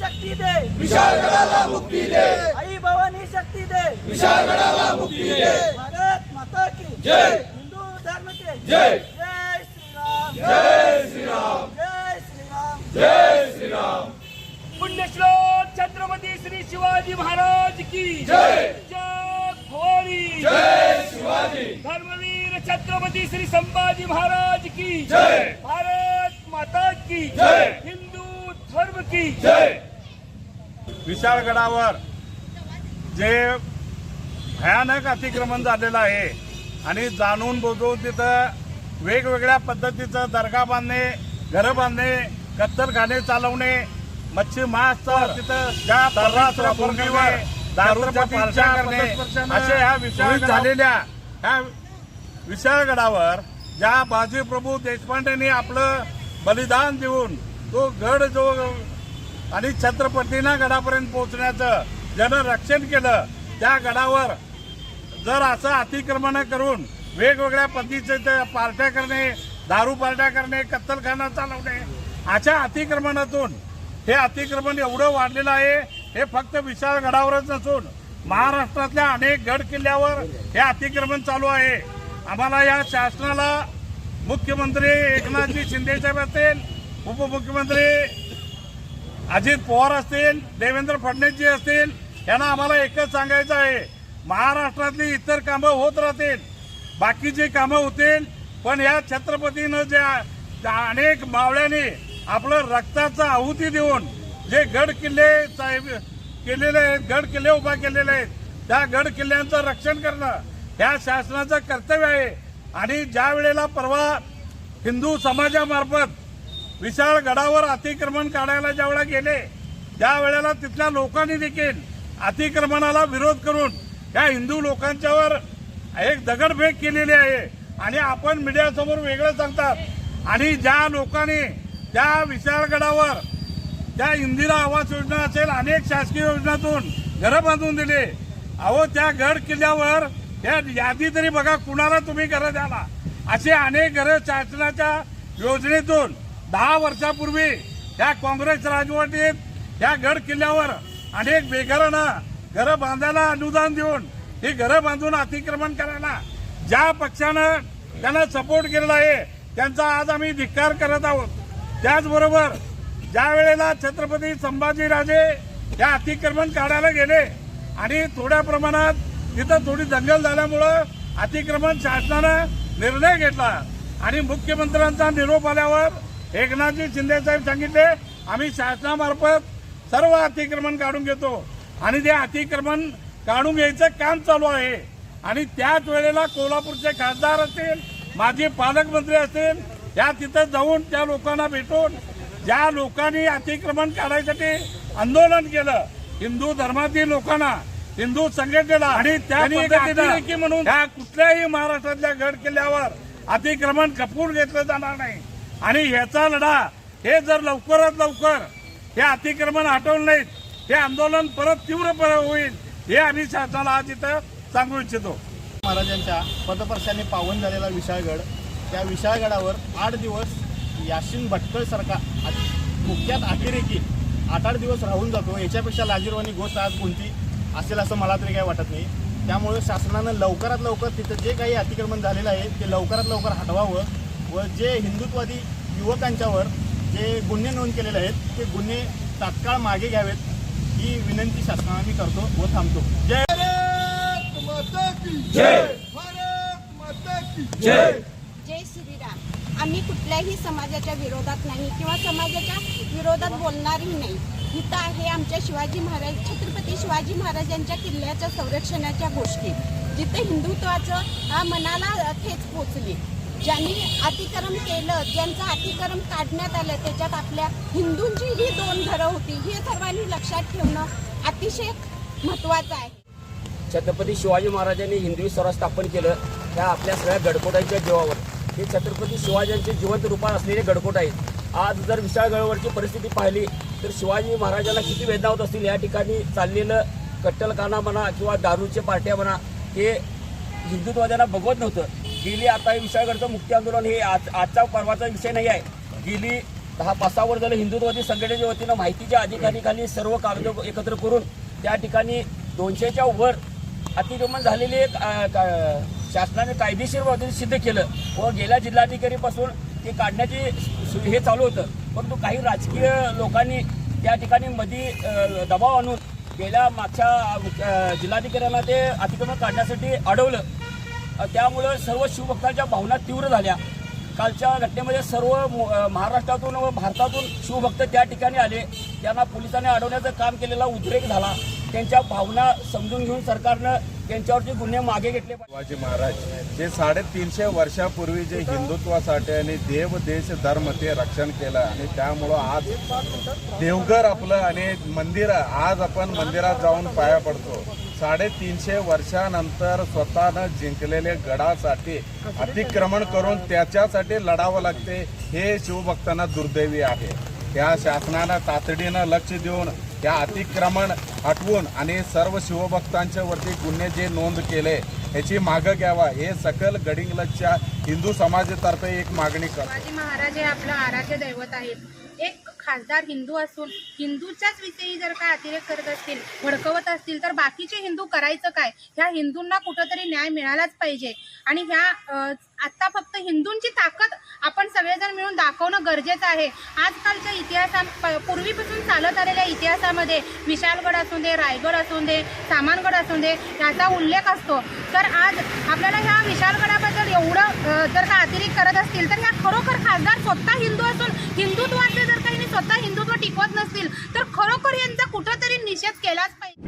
शक्ती दे. विशाळगडाला मुक्ती दे. आई भवानी शक्ती दे. विशाळगडाला मुक्ती दे. भारत माता की जय. हिंदू धर्म के. जय. जय श्रीराम. जय श्रीराम. जय श्रीराम. जय श्रीराम. पुण्यश्लोक छत्रपती श्री शिवाजी महाराज की. जय. जय भवानी जय शिवाजी. धर्मवीर छत्रपती श्री संभाजी महाराज की. जय. भारत माता की. जय. हिंदू धर्म की. जय. विशाळगडावर जे भयानक अतिक्रमण झालेलं आहे आणि जाणून बुजून तिथं वेगवेगळ्या पद्धतीचं दर्गा बांधणे घरं बांधणे कत्तलखाने चालवणे मच्छी मासचं तिथं ज्या दारूच्या करणे. असे ह्या विशाळ झालेल्या ह्या विशाळगडावर ज्या बाजीप्रभू देशपांडेंनी आपलं बलिदान देऊन तो गड जो आणि छत्रपतींना गडापर्यंत पोहोचण्याचं ज्यानं रक्षण केलं त्या गडावर जर असं अतिक्रमण करून वेगवेगळ्या पद्धतीचे पार्ट्या करणे दारू पार्ट्या करणे कत्तलखाना चालवणे अशा अतिक्रमणातून हे अतिक्रमण एवढं वाढलेलं आहे हे फक्त विशाळगडावरच नसून महाराष्ट्रातल्या अनेक गड किल्ल्यावर हे अतिक्रमण चालू आहे. आम्हाला या शासनाला मुख्यमंत्री एकनाथजी शिंदेसाहेब असतील उपमुख्यमंत्री अजित पवार असतील देवेंद्र फडणवीसजी असतील यांना आम्हाला एकच सांगायचं आहे. महाराष्ट्रातली इतर कामं होत राहतील. बाकीची कामं होतील पण या छत्रपतीनं ज्या ज्या अनेक मावळ्यांनी आपलं रक्ताचा आहुती देऊन जे गड किल्ले साहेब केलेले आहेत गड किल्ले उभा केलेले आहेत त्या गड किल्ल्यांचं रक्षण करणं ह्या शासनाचं कर्तव्य आहे. आणि ज्या वेळेला परवा हिंदू समाजामार्फत विशाळ गडावर अतिक्रमण काढायला ज्यावेळेला गेले त्यावेळेला तिथल्या लोकांनी देखील अतिक्रमणाला विरोध करून या हिंदू लोकांच्यावर एक दगडफेक केलेली आहे. आणि आपण मीडियासमोर वेगळं सांगतात. आणि ज्या लोकांनी त्या विशाळ गडावर त्या इंदिरा आवास योजना असेल अनेक शासकीय योजनातून घरं बांधून दिले. अहो त्या गड किल्ल्यावर त्या यादी तरी बघा कुणाला तुम्ही घरं द्याला? असे अनेक घरं शासनाच्या योजनेतून दहा वर्षापूर्वी या काँग्रेस राजवटीत या गड किल्ल्यावर अनेक बेघरांना घरं बांधायला अनुदान देऊन ही घरं बांधून अतिक्रमण करायला ज्या पक्षानं त्यांना सपोर्ट केलेला आहे त्यांचा आज आम्ही धिक्कार करत आहोत. त्याचबरोबर ज्या वेळेला छत्रपती संभाजीराजे या अतिक्रमण काढायला गेले आणि थोड्या प्रमाणात तिथं थोडी दंगल झाल्यामुळं अतिक्रमण शासनानं निर्णय घेतला आणि मुख्यमंत्र्यांचा निरोप आल्यावर एकनाथजी शिंदे साहेब सांगितले आम्ही शासनामार्फत सर्व अतिक्रमण काढून घेतो आणि ते अतिक्रमण काढून घ्यायचं काम चालू आहे. आणि त्याच वेळेला कोल्हापूरचे खासदार असतील माजी पालकमंत्री असतील या तिथं जाऊन त्या लोकांना भेटून ज्या लोकांनी अतिक्रमण काढायसाठी आंदोलन केलं हिंदू धर्मातील लोकांना हिंदू संघटनेला आणि त्या पद्धतीने म्हणून कुठल्याही महाराष्ट्रातल्या गड किल्ल्यावर अतिक्रमण खपवून घेतलं जाणार नाही. आणि ह्याचा लढा हे जर लवकरात लवकर हे अतिक्रमण हटवलं नाहीत हे आंदोलन परत तीव्र होईल हे आम्ही शासनाला आज इथं सांगू इच्छितो. महाराजांच्या पदपर्शाने पावन झालेला विशाळगड त्या विशाळगडावर आठ दिवस याशिन भटकळ सरकार मुख्यात अखेरेकी आठ आठ दिवस राहून जातो. याच्यापेक्षा लाजीरवाणी गोष्ट आज कोणती असेल असं मला तरी काही वाटत नाही. त्यामुळे शासनानं लवकरात लवकर तिथं जे काही अतिक्रमण झालेलं आहे ते लवकरात लवकर हटवावं. व जे हिंदुत्वादी युवकांच्यावर जे गुन्हे नोंद केलेले आहेत ते गुन्हे तात्काळ मागे घ्यावेत ही विनंती शासनाला मी करतो व थांबतो. जय जय! जय! जय! श्रीराम. आम्ही कुठल्याही समाजाच्या विरोधात नाही किंवा समाजाच्या विरोधात बोलणारही नाही. इथं आहे आमच्या शिवाजी महाराज छत्रपती शिवाजी महाराजांच्या किल्ल्याच्या संरक्षणाच्या गोष्टी. जिथे हिंदुत्वाचं हा मनाला ठेच पोचली. ज्यांनी अतिक्रम केलं ज्यांचं अतिक्रम काढण्यात आलं त्याच्यात आपल्या हिंदूंची ही दोन घरं होती. हे सर्वांनी लक्षात ठेवणं अतिशय महत्त्वाचं आहे. छत्रपती शिवाजी महाराजांनी हिंदवी स्वराज स्थापन केलं. त्या आपल्या सगळ्या गडकोटांच्या जीवावर. हे छत्रपती शिवाजींचे जिवंत रूपात असलेले गडकोट आहेत. आज जर विशाळगडावरची परिस्थिती पाहिली तर शिवाजी महाराजांना किती वेदना होत असतील या ठिकाणी चाललेलं कट्टलखाना म्हणा किंवा दारूचे पार्ट्या म्हणा हे हिंदुत्वाद्यांना बघवत नव्हतं. गेली आता विषयाकडचं मुक्ती आंदोलन हे आज आजचा परवाचा विषय नाही आहे. गेली दहा पाच सहा वर्ष झालं हिंदुत्ववादी संघटनेच्या वतीनं माहितीच्या अधिकारीखाली सर्व कागद एकत्र करून त्या ठिकाणी दोनशेच्या वर अतिक्रमण झालेले का- शासनाने कायदेशीर बाबतीत सिद्ध केलं. व गेल्या जिल्हाधिकारीपासून ते काढण्याची हे चालू होतं. परंतु काही राजकीय लोकांनी त्या ठिकाणी मध्ये दबाव आणून गेल्या मागच्या जिल्हाधिकाऱ्यांना ते अतिक्रमण काढण्यासाठी अडवलं. त्यामुळं सर्व शिवभक्तांच्या भावना तीव्र झाल्या. कालच्या घटनेमध्ये सर्व महाराष्ट्रातून व भारतातून शिवभक्त त्या ठिकाणी आले. त्यांना पोलिसांनी अडवण्याचं काम केलेला उद्रेक झाला. त्यांच्या भावना समजून घेऊन सरकारनं त्यांच्यावरचे गुन्हे मागे घेतले शिवाजी महाराज जे साडेतीनशे वर्षापूर्वी जे हिंदुत्वासाठी आणि देव देश धर्म ते रक्षण केलं आणि त्यामुळं आज देवघर आपलं आणि मंदिर आज आपण मंदिरात जाऊन पाया पडतो. साडेतीनशे वर्षानंतर स्वतःनं जिंकलेले गडासाठी अतिक्रमण करून त्याच्यासाठी लढावं लागते हे शिवभक्तांना दुर्दैवी आहे. त्या शासनानं तातडीनं लक्ष देऊन या अतिक्रमण हटवून आणि सर्व शिवभक्तांच्या वरती गुन्हे जे नोंद केले याची मागं घ्यावा. हे सकल गडिंग्लजच्या हिंदू समाजातर्फे एक मागणी करतो. महाराज हे आपलं आराध्य दैवत आहे एक खासदार हिंदू असून हिंदूच्याच विषयी जर काय अतिरेक करत असतील भडकवत असतील तर बाकीचे हिंदू करायचं काय? ह्या हिंदूंना कुठंतरी न्याय मिळालाच पाहिजे. आणि ह्या आत्ता फक्त हिंदूंची ताकद आपण सगळेजण मिळून दाखवणं गरजेचं आहे. आजकालच्या इतिहासा प- पूर्वीपासून चालत आलेल्या इतिहासामध्ये विशालगड असू दे रायगड असू दे सामानगड असू दे याचा उल्लेख असतो. तर आज आपल्याला ह्या विशालगडाबद्दल एवढं जर का अतिरेक करत असतील तर ह्या खरोखर खासदार स्वतः हिंदू असून हिंदुत्व असतील तर खरोखर यांचा कुठंतरी निषेध केलाच पाहिजे.